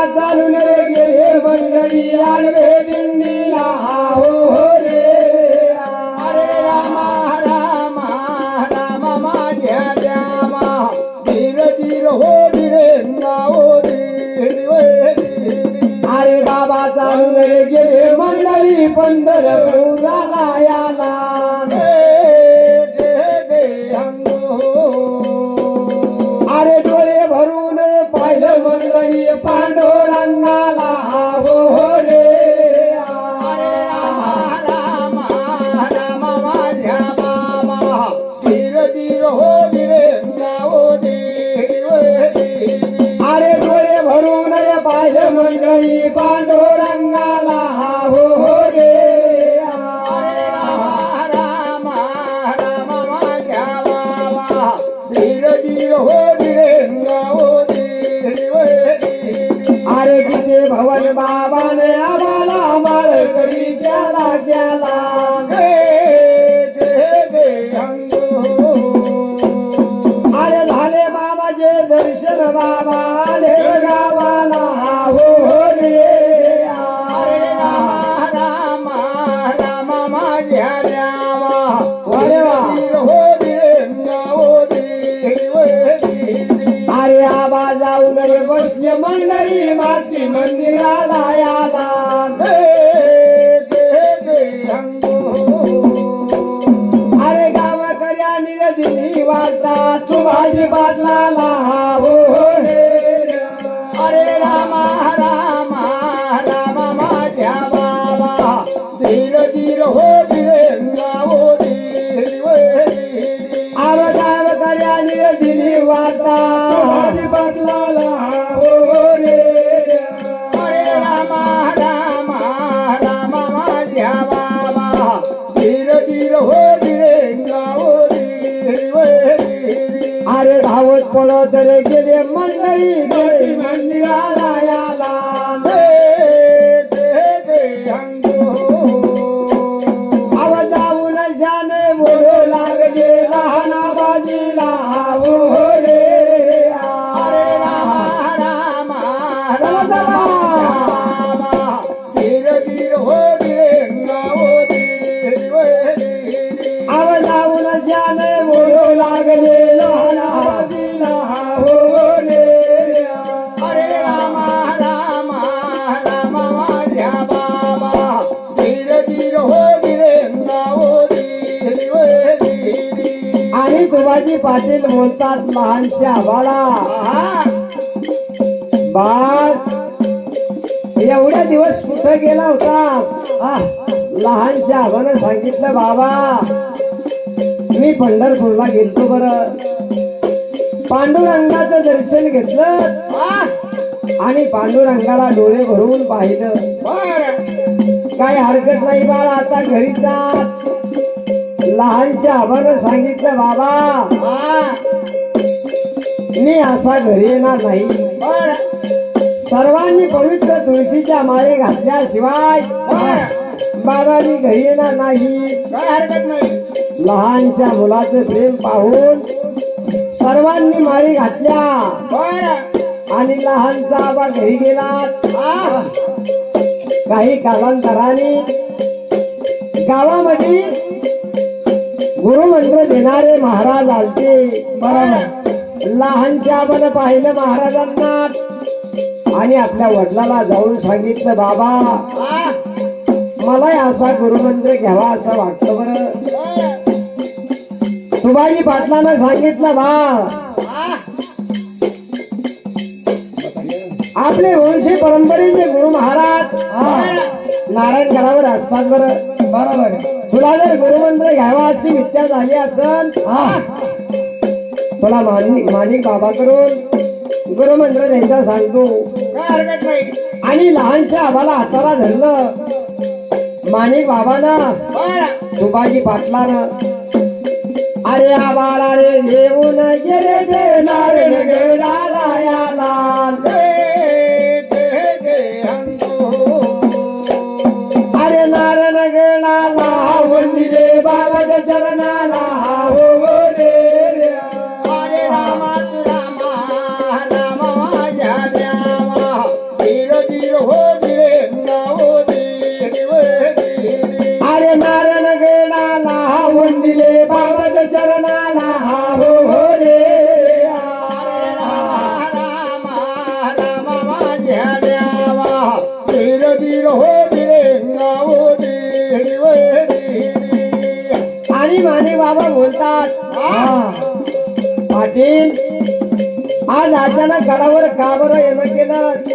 चालून दिली तुबाजी पाटील बोलतात लहानशा बाळा बाळ एवढ्या दिवस कुठं गेला होता? लहानशा आव्हानं सांगितलं बाबा. मी पंढरपूरला गेलतो बर. पांडुरंगाचं दर्शन घेतलं. आणि पांडुरंगाला डोळे भरून पाहिलं. काय हरकत नाही बाळा आता घरी जात लहानशा आव्हानं सांगितलं बाबा. मी असा घरी येणार नाही. सर्वांनी पवित्र तुळशीच्या माळे घातल्याशिवाय बाबा मी घरी येणार नाही. लहानशा मुलाचं प्रेम पाहून सर्वांनी माळी घातल्या. आणि लहानचा आबा घरी गेला. काही कालांतराने गावामध्ये गुरुमंत्र देणारे महाराज आलते. बरोबर. लहानच्या आबानं पाहिलं महाराजांना. आणि आपल्या वडिलाला जाऊन सांगितलं बाबा मला असा गुरुमंत्र घ्यावा असं वाटतं बरं. सुभाजी पाटलानं सांगितलं बा आपले वंशी परंपरेचे गुरु महाराज नारायण गडावर असतात बरं. बरोबर. तुला जर गुरुमंत्र घ्यावा अशी इच्छा झाली असेल तुला मानिक मानिक बाबा करून गुरुमंत्र द्यायचा सांगतो. काय हरकत नाही आणि लहानशा आम्हाला हाताला धरलं. मानिक बाबानं सुभाजी पाटलानं अरे आबाळा रे येऊन गेले याला अरे नारायण गडाला वंदिले बाबाच्या चरणाला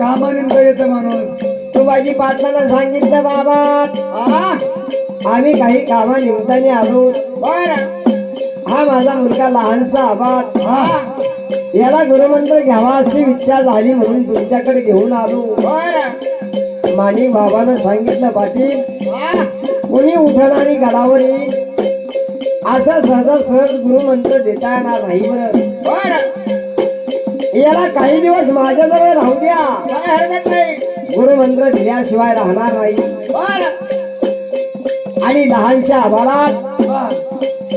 केलं येतो येतं तू माझी पाटलानं सांगितलं बाबा. आम्ही काही कामानिमित्ताने आलो. बर. हा माझा मुलगा लहानसा आबाद. हा? याला गुरुमंत्र घ्यावा अशी इच्छा झाली म्हणून तुमच्याकडे घेऊन आलो. बर. माणिक बाबानं सांगितलं पाटील. कुणी कोणी उठण आणि गडावर येईल. असं सहजा सहज गुरुमंत्र देता येणार नाही बरं. याला काही दिवस माझ्याजवळ राहू द्या. काय हरकत नाही. गुरुमंत्र दिल्याशिवाय राहणार नाही. आणि लहानशा आबाळात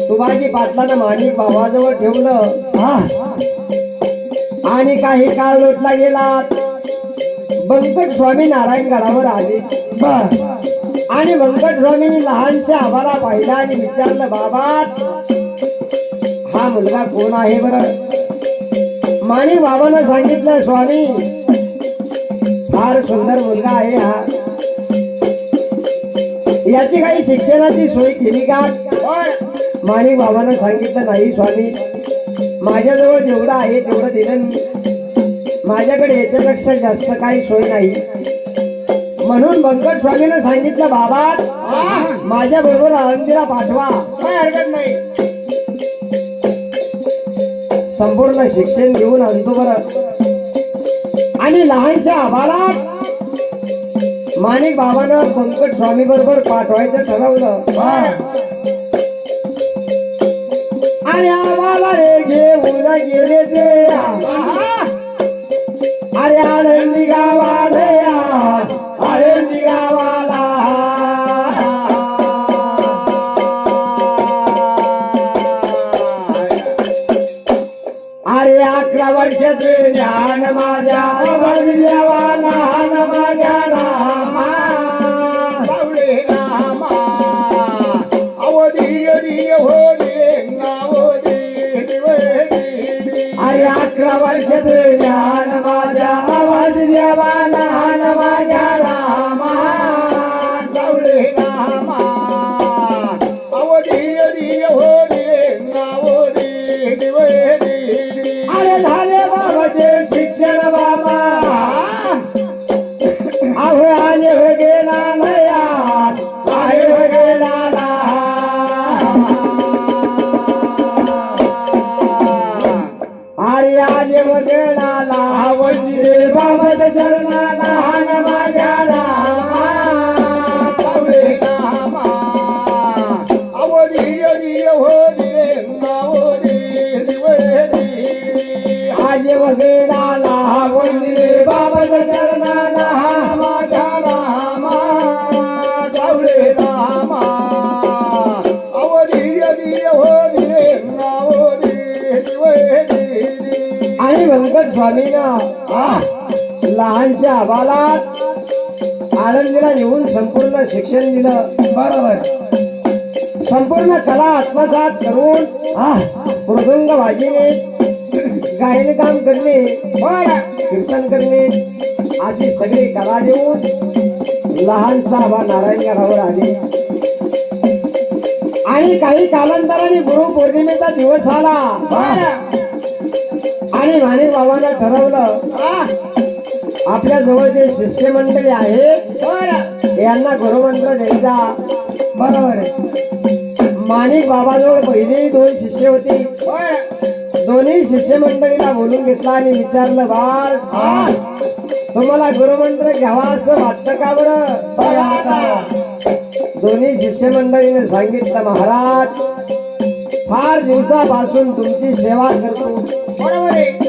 तुबाजी पाटलानं माणिक बाबाजवळ ठेवलं. हा. आणि काही काळ लोटला गेला बंकट स्वामी नारायण गडावर आले. आणि बंकट स्वामींनी लहानशा आबाला पाहिला आणि विचारलं बाबा हा मुलगा कोण आहे बरं? माणिक बाबानं सांगितलं स्वामी. फार सुंदर मुलगा आहे हा. याची काही शिक्षणाची सोय केली का? बर माणिक बाबानं सांगितलं नाही स्वामी. माझ्याजवळ जेवढं आहे तेवढं दिलं माझ्याकडे याच्यापेक्षा जास्त काही सोय नाही. म्हणून बंकट स्वामीनं सांगितलं बाबा माझ्या बरोबर आळंदीला पाठवा. काय हरकत नाही. संपूर्ण शिक्षण घेऊन आणतो बरं. आणि लहानशा आबाला माणिक बाबांना संकट स्वामी बरोबर पाठवायचं ठरवलं. आणि आम्हाला रे घेऊन गेले ते. अरे आनंदी गावाला वर्षाचे माझ्या देवा अरे आले हो गेला वंदिरे बाबाच्या हान व्यंकट लहानशा आबालात आनंदीला नेऊन संपूर्ण शिक्षण दिलं. बरोबर. संपूर्ण कला आत्मसात करून मृदुंग वाजविणे गायन काम करणे कीर्तन करणे अशी सगळी कला देऊन लहानसा आबा नारायणगडावर आले आणि काही कालांतराने गुरु पौर्णिमेचा दिवस आला. आणि माने बाबांना ठरवलं. आपल्या जवळचे शिष्यमंडळी आहेत यांना गुरुमंत्र द्यायचा. बरोबर आहे. माणिक बाबाजवळ पहिली दोन शिष्य होती. दोन्ही शिष्यमंडळीला बोलून घेतला आणि विचारलं बाळ तुम्हाला गुरुमंत्र घ्यावा असं वाटतं का बरं. दोन्ही शिष्यमंडळीने सांगितलं महाराज फार दिवसापासून तुमची सेवा करतो.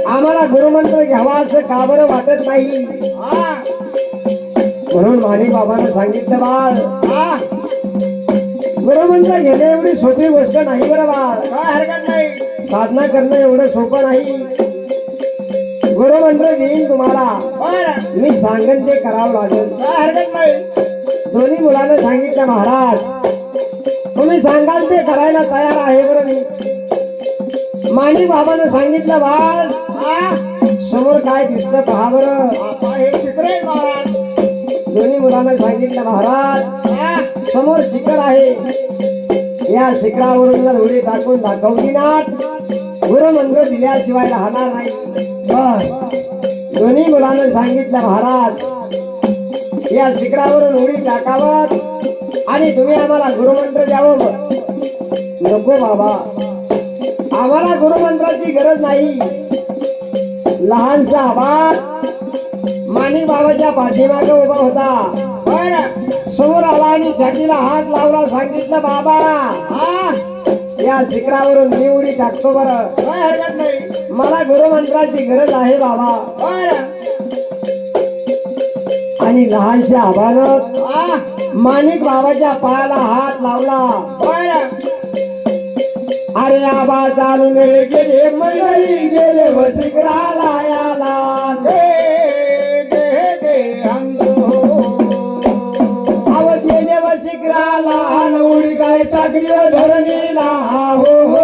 आम्हाला गुरुमंत्र घ्यावा असं का बरं वाटत नाही? म्हणून माणिक बाबांना सांगितलं बाळ गुरुमंत्र घेणे एवढी सोपी गोष्ट नाही बरं बाळ. काय हरकत नाही. साधना करणं एवढं सोपं नाही. गुरुमंत्र देईन तुम्हाला. मी सांगेन ते करावं लागेल. काय हरकत नाही. दोन्ही मुलानं सांगितलं महाराज तुम्ही सांगाल ते करायला तयार आहे बरं मी. माणिक बाबानं सांगितलं बाळ समोर काय दिसतं पहा बरं. दोन्ही मुलानं सांगितलं महाराज समोर शिखर आहे. या शिखरावरून जर उडी टाकून दाखवली ना गुरुमंत्र दिल्याशिवाय राहणार नाही. बर दोन्ही मुलांना सांगितलं महाराज या शिखरावरून उडी टाकावं आणि तुम्ही आम्हाला गुरुमंत्र द्यावं नको बाबा. आम्हाला गुरुमंत्राची गरज नाही. लहानसा आवाज माणिक बाबाच्या पाठीमागे उभा होता. पण समोर आला आणि छातीला हात लावला सांगितलं बाबा हा या शिखरावरून मी उडी टाकतो बरं. काय हरकत नाही. मला गुरुमंत्राची गरज आहे बाबा. बरं. आणि लहानशा हा. माणिक बाबाच्या पायाला हात लावला. बरं. अरे आबा चालून गेले मंडळी गेले वसिकराला याला गे हो. गे गेले वसिकराला उडी काय टाकली धरणीला. हो हो.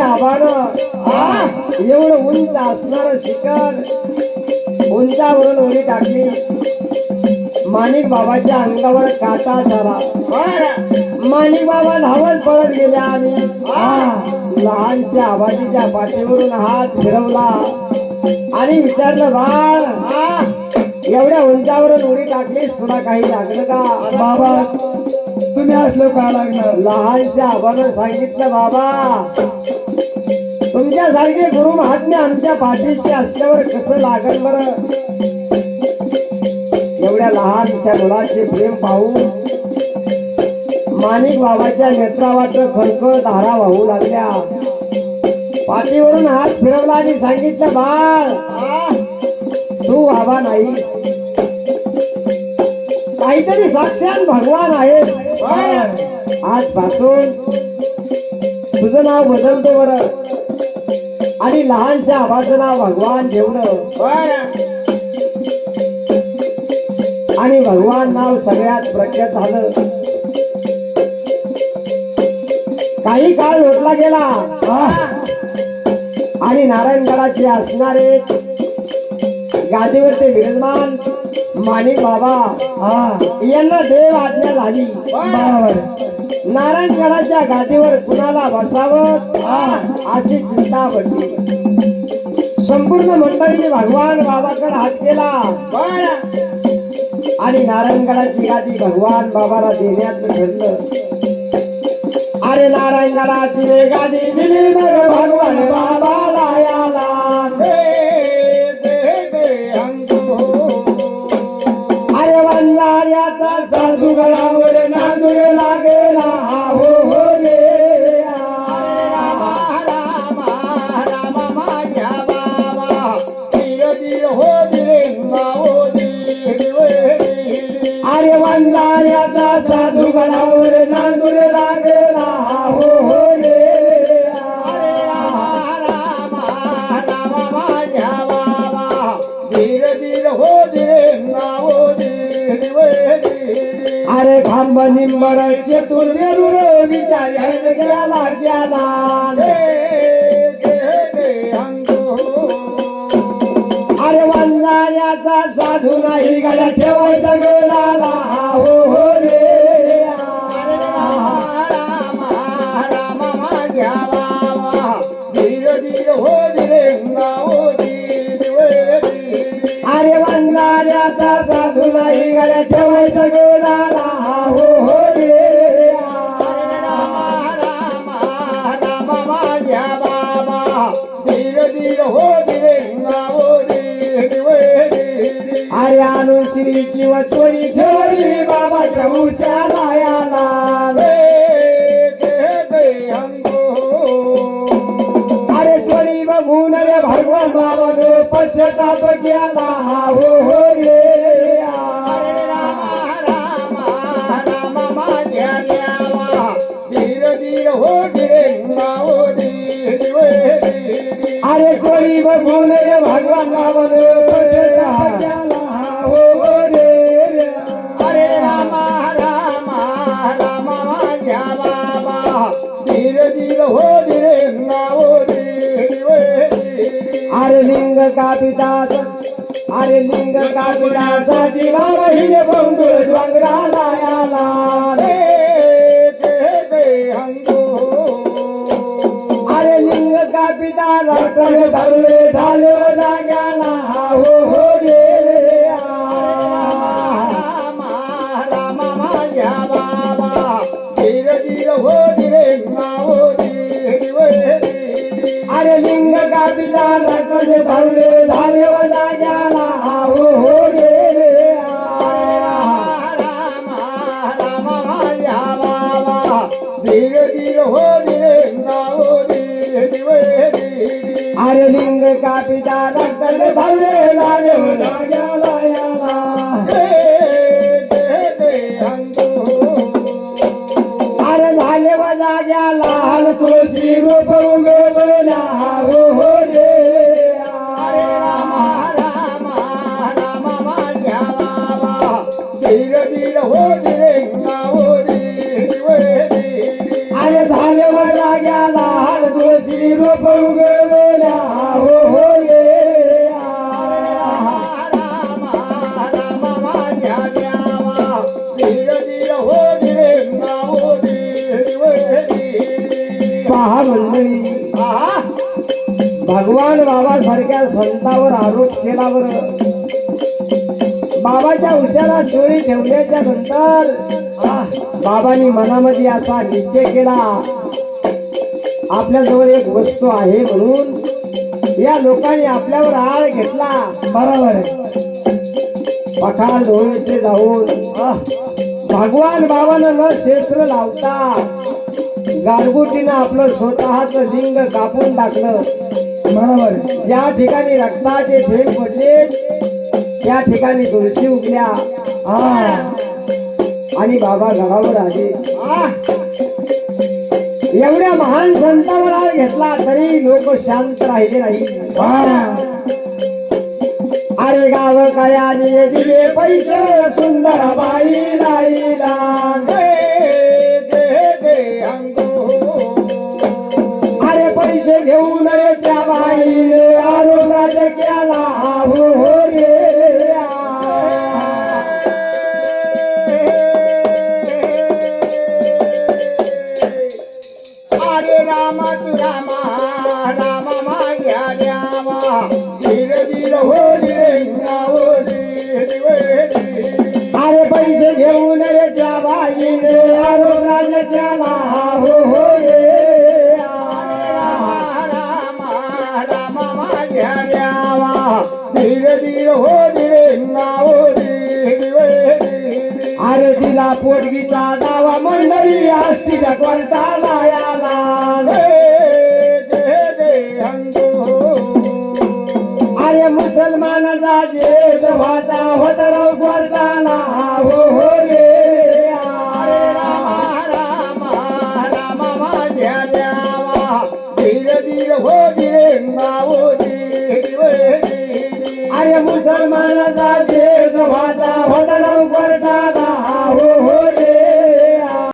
लहानशा आबानं एवढं उंच असणार शिखर उंचावरून उडी टाकली. माणिक बाबाच्या अंगावर काटा झाला. माणिक बाबा धावत पळत गेल्या आणि लहानच्या आबाजीच्या पाठीवरून हात फिरवला. आणि विचारलं बाळ एवढ्या उंचावरून उडी टाकलीस तुला काही लागलं का? बाबा तुम्ही असलो का लागणार लहानच्या आबानं सांगितलं बाबा तुमच्यासारखे गुरु महात्मे आमच्या पाठीशी असल्यावर कसं लागल बर? एवढ्या लहानशा मुलाचे प्रेम पाहून माणिक बाबाच्या नेत्रावाट खळखळ धारा वाहू लागल्या. पाठीवरून हात फिरवला आणि सांगितलं बाळ तू बाबा नाही. काहीतरी साक्षात भगवान आहेत. आजपासून तुझं नाव बदलतो बर. आणि लहानशा नाव भगवान ठेवलं आणि भगवान नाव सगळ्यात प्रख्यात झालं. काही काळ लोटला गेला. आणि नारायणगडाचे असणारे गादीवरचे विराजमान माणिक बाबा हा यांना देव आज्ञा झाली. नारायणगडाच्या गादीवर कुणाला बसावं? अशी चिंता पडली संपूर्ण मंडळीने भगवान बाबाकडे हात केला. आणि नारायणगडाची गादी भगवान बाबाला देण्याचं ठरलं अरे नारायणगडाची गादी दिली मग भगवान बाबाला याला. साधू गळावर अरे खांब निंबर चतुर्वेरूर विचार गेला गेला अरे वल्लाऱ्याचा साधू नाही गळ्या ठेवायचा गेला हो हो रे. श्रीची वचोरी ठेवली बाबाच्या उशाला याला अरे चोरी बघून रे भगवान बाबा पश्चाताप केला. धीर धीर हो धीरे नावो रे अरे लिंग कापितात अरे लिंग कापितासाठी बाबा हिने बंधुर डोंगराला याला. अरे लिंग कापिता रक्तले धरले झाले जाग्याला. झाले धरले झाले गेला हल तुळशी रूप हो हो रे पहा मंडळी भगवान बाबा सारख्या संतावर आरोप केला बरं. बाबाच्या उशाला चोरी ठेवल्याच्या नंतर बाबांनी मनामध्ये असा निश्चय केला. आपल्याजवळ एक वस्तू आहे म्हणून या लोकांनी आपल्यावर आळ घेतला. बरोबर पठाण डोळ्याचे जाऊन भगवान बाबानं न क्षेत्र लावता गारगुटीनं आपलं स्वतःच लिंग कापून टाकलं. बरोबर ज्या ठिकाणी रक्ताचे थेंब पडले. त्या ठिकाणी तुळशी उगल्या. हा. आणि बाबा घरावर आले. एवढ्या महान संतावर आळ घेतला तरी लोक शांत राहिले नाही अरे गाव कयाने दिले पैसे सुंदर बाई राईला धीर धीर हो रे नावो रे दिवे अरे तिला पोटगीचा डावा मंडळी असतील कोणता याला अरे मुसलमानाचा जे भाता